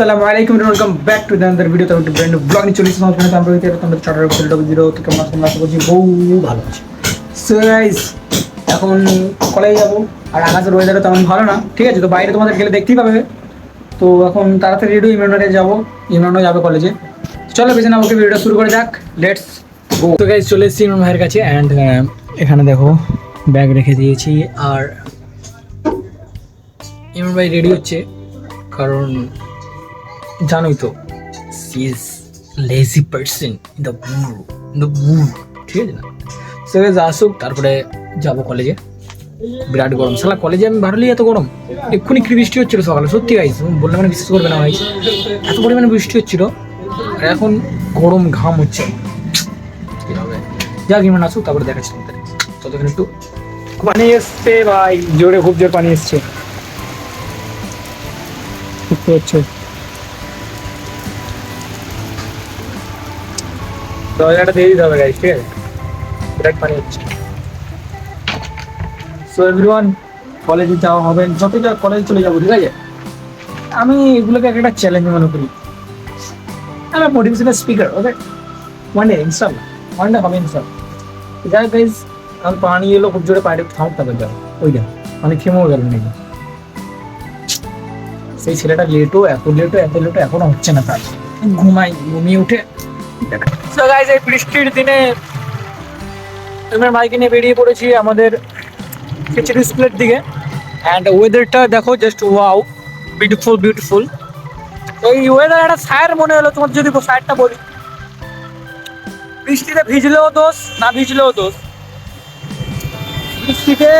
আসসালামু আলাইকুম welcome back to the video তো একটা ব্র্যান্ড ব্লগ নিয়ে চলে এসেছি। আমার ফ্রেন্ড আমরা হইতে তোমাদের চার্টার করে ডবল জিরো কি কেমন আছো আশা করছি বউ ভালো আছে। সো গাইস এখন কলেজে যাব। আর আকাশের ওয়েদারও তেমন ভালো না, ঠিক আছে? তো বাইরে তোমাদের গেলে দেখতেই পাবে। তো এখন তাড়াতাড়ি রেডি ইমরানে যাব। ইমরানও যাবে কলেজে। চলো, বেশি না, ওকে ভিডিওটা শুরু করে যাক। লেটস গো তো গাইস চলে এসেছি ইমরান ভাইয়ের কাছে। অ্যান্ড এখানে দেখো ব্যাগ রেখে দিয়েছি। আর ইমরান ভাই রেডি হচ্ছে। কারণ জানোই তো she is lazy person in the bull in the bull ঠিক আছে না? সে আসুক, তারপরে যাব কলেজে বিরাট গরম। সালা কলেজে আমি ভারলি এত গরম। এক্ষুনি কি বৃষ্টি হচ্ছিল সকালে? সত্যি গাইস বললে মানে বিশ্বাস করবে না ভাই। এত পরিমাণে বৃষ্টি হচ্ছিল, আর এখন গরম ঘাম হচ্ছে। কি হবে? যাক ইমান আসুক, তারপরে দেখাচ্ছি তোমাদের। ততক্ষণ একটু পানি এসছে ভাই। জোরে খুব জোর পানি এসছে। দেখতে দরজাটা দিয়ে দিতে হবে গাইস ঠিক আছে? বিরাট পানি হচ্ছে। সো এভরিওয়ান কলেজে যাওয়া হবে। যত যা কলেজে চলে যাব, ঠিক আছে? আমি এগুলোকে একটা চ্যালেঞ্জ মনে করি। আমি motivational speaker okay one day install one day হবে ইনস্টল যাই গাইজ আমি পানি এলো, খুব জোরে পায়ে থামতে হবে, যাও। ওই দেখ মানে থেমেও গেল নাকি সেই ছেলেটা লেটও এত লেটও এত লেটও এখনও হচ্ছে না তার। ঘুমাই, ঘুমিয়ে উঠে সো গাইজ এই বৃষ্টির দিনে তোমার বাইকে নিয়ে বেরিয়ে পড়েছি আমাদের খিচড়ি স্কুলের দিকে। অ্যান্ড ওয়েদারটা দেখো জাস্ট ওয়াও বিউটিফুল বিউটিফুল এই ওয়েদার একটা সায়ের মনে হলো তোমার যদি সায়েরটা বলি। বৃষ্টিতে ভিজলেও দোষ, না ভিজলেও দোষ। বৃষ্টিতে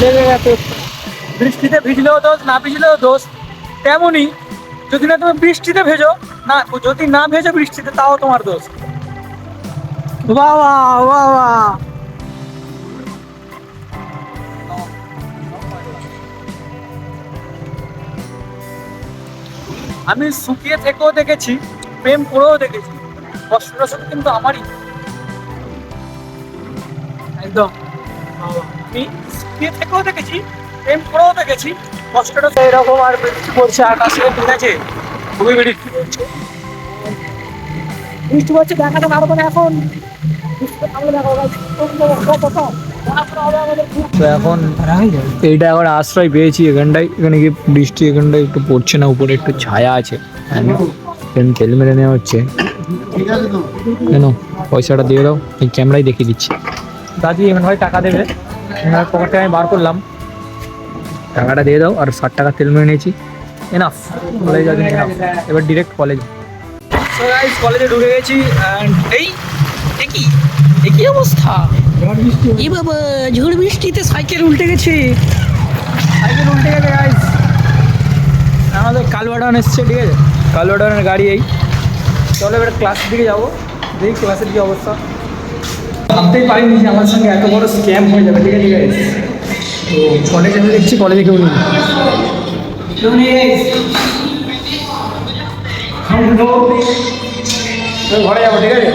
লেগে গেছে। বৃষ্টিতে ভিজলেও দোষ, না ভিজলেও দোষ, তেমনই যদি না তুমি বৃষ্টিতে ভেজো না যদি না ভেজো বৃষ্টিতে তাও তোমার দোষ। বাহ বাহ আমি শুকিয়ে থেকেও দেখেছি প্রেম করেও দেখেছি। কষ্টটা শুধু কিন্তু আমারই। একদম। আমি শুকিয়ে থেকেও দেখেছি প্রেম করেও দেখেছি। কষ্টটা তো এরকম আর বৃষ্টি পড়ছে আকাশে ঠিক আছে। খুবই বৃষ্টি পড়ছে। বৃষ্টি পড়ছে দেখাতে পারব না এখন। তো এখন এইটা এখন আশ্রয় পেয়েছি এখানটায়। এখানে কি বৃষ্টি এখানটায় একটু পড়ছে না উপরে একটু ছায়া আছে। তেল মেরে নেওয়া হচ্ছে। কেন? পয়সাটা দিয়ে দাও। এই ক্যামেরায় দেখিয়ে দিচ্ছি। দাদি এমন ভাই টাকা দেবে। পকেটে আমি বার করলাম। টাকাটা দিয়ে দাও আর ষাট টাকা তেল মেরে নিয়েছি। এনাফ কলেজ আছে এনাফ এবার ডিরেক্ট কলেজ কলেজে ঢুকে গেছি and এই, এ কি? অবস্থা? এ বাবা, ঝড় বৃষ্টিতে সাইকেল উল্টে গেছে। সাইকেল উল্টে গেছে গাইস আমাদের কালবাডান এসছে, ঠিক আছে? কালবাডানের গাড়ি এই। চলো এবার ক্লাসের দিকে যাব। দেখি ক্লাসের কি অবস্থা। ভাবতেই পারিনি যে আমার সঙ্গে এত বড় স্ক্যাম হয়ে যাবে, ঠিক আছে গাইস তো কলেজে আমি দেখছি কলেজে কেউ নেই। কেউ নেই ঘরে যাব ঠিক আছে?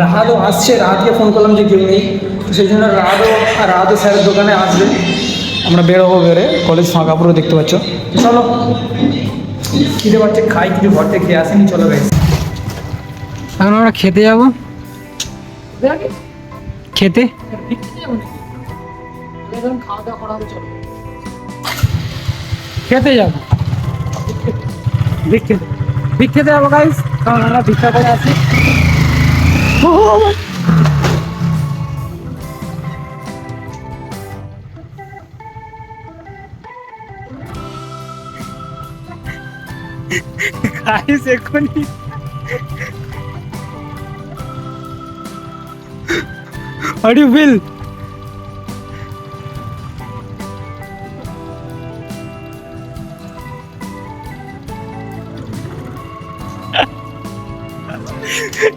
রাহাদও আসছে রাহাতকে ফোন করলাম যে কেউ নেই। তো সেই জন্য রাহাদও রাহাদও স্যারের দোকানে আসবে। আমরা বেরোবো বেরে কলেজ ফাঁকা পুরো দেখতে পাচ্ছ। চলো। খিদে পাচ্ছে খাই কিছু ঘর থেকে খেয়ে আসেনি চলো গাইস এখন আমরা খেতে যাব। খেতে? খেতে যাব। ভিক্ষে ভিক্ষে যাব গাইস কারণ আমরা ভিক্ষা করে আসি। গাইস এক্ষুনি How do you feel?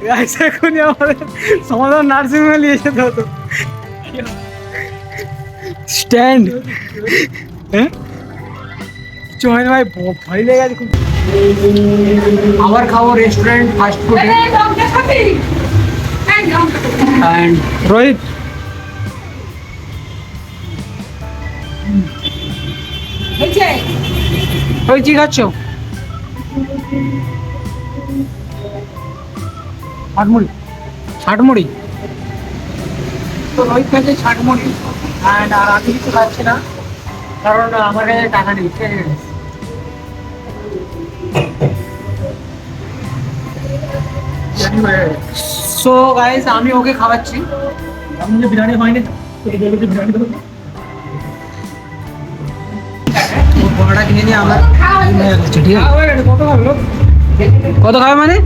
Guys এখনই আমাদের সমাধান নার্সিং হোমে নিয়ে যেতে হতো। স্ট্যান্ড হ্যাঁ? কিছু হয়নি ভাই ভ- ভয় লেগে গেছে খুব। আবার খাব রেস্টুরেন্ট ফাস্ট ফুডে অ্যান্ড রোহিত ওই কি খাচ্ছ? ষাটমুড়ি। ষাটমুড়ি? তো রোহিত খাচ্ছে ষাটমুড়ি। অ্যান্ড আর আমি কিছু খাচ্ছি না কারণ আমার কাছে টাকা নেই ঠিক সো গাইস আমি ওকে খাওয়াচ্ছি। আমি যে বিরিয়ানি হয়নি বিরিয়ানি বড়টা কিনে নিয়ে আমার গেছে। ঠিক আছে? কত খাবে মানে?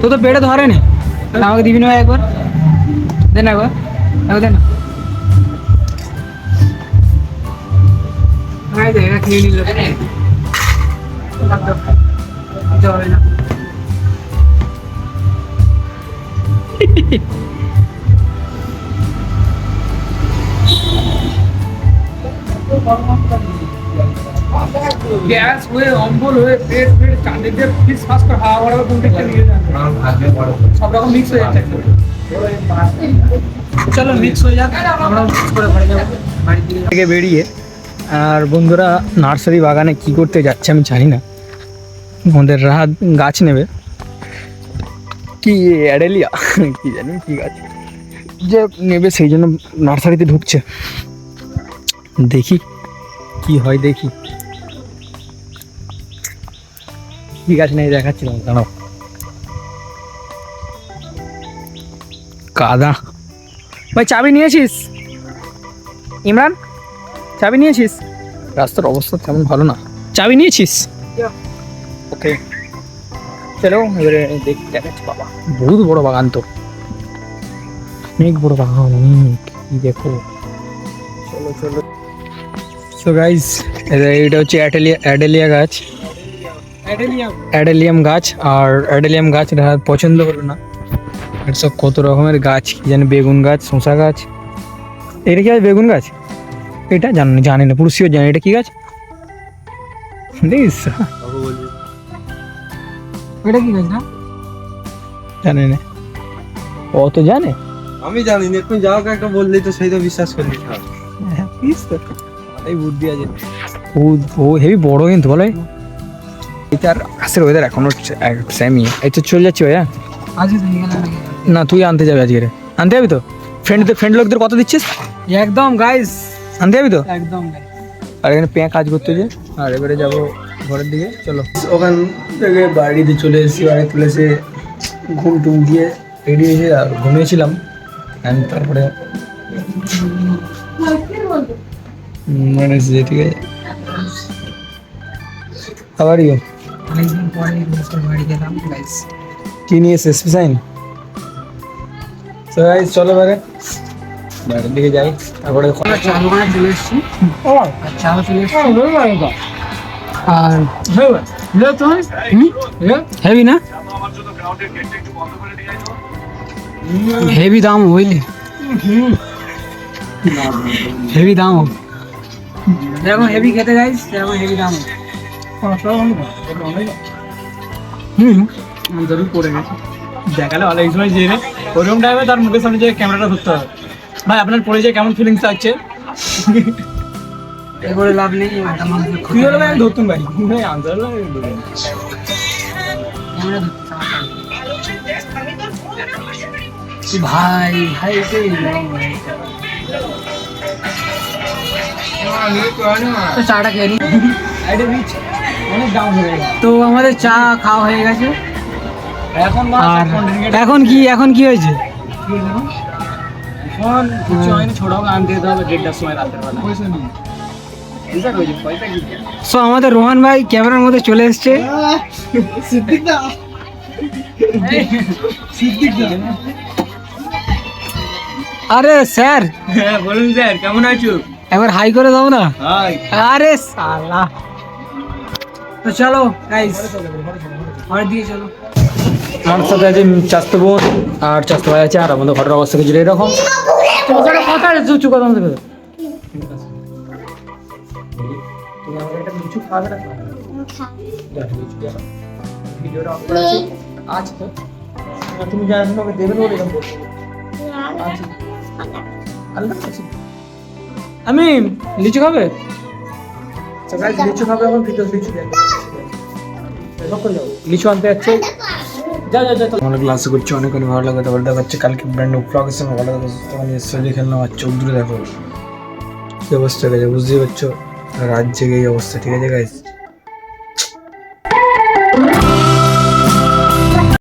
তো তো পেটে ধরে নি। আমাকে দিবি না একবার? দেন একবার। একবার দেন না। খেয়ে নিল। হবে না। গ্যাস হয়ে অম্বল হয়ে পেট পেট চাঁদের ফিস ফাস করে হাওয়া বাড়াবে কোন দিকটা নিয়ে যাবে সব রকম মিক্স হয়ে যাচ্ছে। চলো মিক্স হয়ে যাক আমরা মিক্স করে বাড়ি যাব বাড়ি থেকে বেরিয়ে আর বন্ধুরা নার্সারি বাগানে কি করতে যাচ্ছে আমি জানি না। আমাদের রাহাত গাছ নেবে। কি অ্যাডেলিয়া কি জানি কি গাছ। যে নেবে সেই জন্য নার্সারিতে ঢুকছে। দেখি কি হয় দেখি। কি গাছ নেই দেখাচ্ছি তোমাকে, দাঁড়াও। কাদা। ভাই চাবি নিয়েছিস? ইমরান চাবি নিয়েছিস? রাস্তার অবস্থা তেমন ভালো না। চাবি নিয়েছিস? ওকে। চলো এবারে দেখ দেখাচ্ছি বাবা। বহুত বড় বাগান তো। অনেক বড় বাগান অনেক। কি দেখো। চলো চলো। সো গাইজ এটা হচ্ছে অ্যাডেলিয়া অ্যাডেলিয়া গাছ। অ্যাডেলিয়াম। অ্যাডেলিয়াম গাছ আর অ্যাডেলিয়াম গাছ রাহাত পছন্দ হলো না। এর সব কত রকমের গাছ কি জানি বেগুন গাছ শসা গাছ। এটা কি আছে বেগুন গাছ? এটা জানি না জানি না পুরো শিওর জানি এটা কি গাছ? দেখিস এটা কি গাছ না জানি না। ও তো জানে। আমি জানি না তুমি যাও একটা বললেই তো সেই তো বিশ্বাস করি হ্যাঁ, প্লিজ এই বুদ্ধি আছে ও ও হেভি বড় কিন্তু বলে। এটার আকাশের ওয়েদার এখনও সেমই এই তো চলে যাচ্ছি ভাইয়া। না তুই আনতে যাবি আজকে আনতে যাবি তো? ফ্রেন্ডদের ফ্রেন্ড লোকদের কত দিচ্ছিস? একদম গাইস আনতে যাবি তো? একদম আর এখানে পেঁয়া কাজ করতে যে আর এবারে যাব ঘরের দিকে চলো। ওখান থেকে বাড়িতে চলে এসেছি বাড়ি তুলে এসে ঘুম টুম দিয়ে রেডি হয়েছে আর ঘুমিয়েছিলাম। And তারপরে মনে এসেছে ঠিক আছে আবার ইউ অনেকদিন পরে দোস্তের বাড়ি গেলাম গাইস কি নিয়ে তো গাইস চলো এবারে। বাড়ির দিকে যাই তারপরে চলে এসেছি। আর চা চলে এসেছি। আর হেভি না? হেভি দাম বুঝলি? হেভি দাম। যেরকম হেভি খেতে যাইস সেরকম হেভি দাম। হুম জরুর পড়ে গেছে। দেখালে এই সময় যে ওরকম টাইমে তার মুখের সামনে যে ক্যামেরাটা ধরতে হবে। ভাই আপনার পড়ে যে কেমন ফিলিংস আছে? এবারে লাভ নেই তুই হলে ভাই আমি ধরতুম ভাই। ভাই আনসার ভাই ভাই সেই তো চাটা খেয়ে নি। হয়ে তো আমাদের চা খাওয়া হয়ে গেছে। এখন আর এখন কি এখন কি হয়েছে? কি সো আমাদের রোহান ভাই ক্যামেরার মধ্যে চলে এসছে। আরে স্যার। হ্যাঁ বলুন স্যার কেমন আছো? একবার হাই করে দাও না। আরে সালা। তো চলো গাইস চলো। আমার সাথে আছে চাস্তো বোন আর চাস্তো ভাই আছে আর আমাদের ঘরের অবস্থা কিছু এরকম। কথা চুচু কথা বলতে হবে তুমি জানো না দেবে বলে এরকম বলছো। আমি লিচু খাবে? লিচু আমার ক্লাসে অনেক অনেক ভালো কালকে ব্র্যান্ড ভালো দেখে। অবস্থা গেছে বুঝতেই পারছ? রাত জেগে এই অবস্থা, ঠিক আছে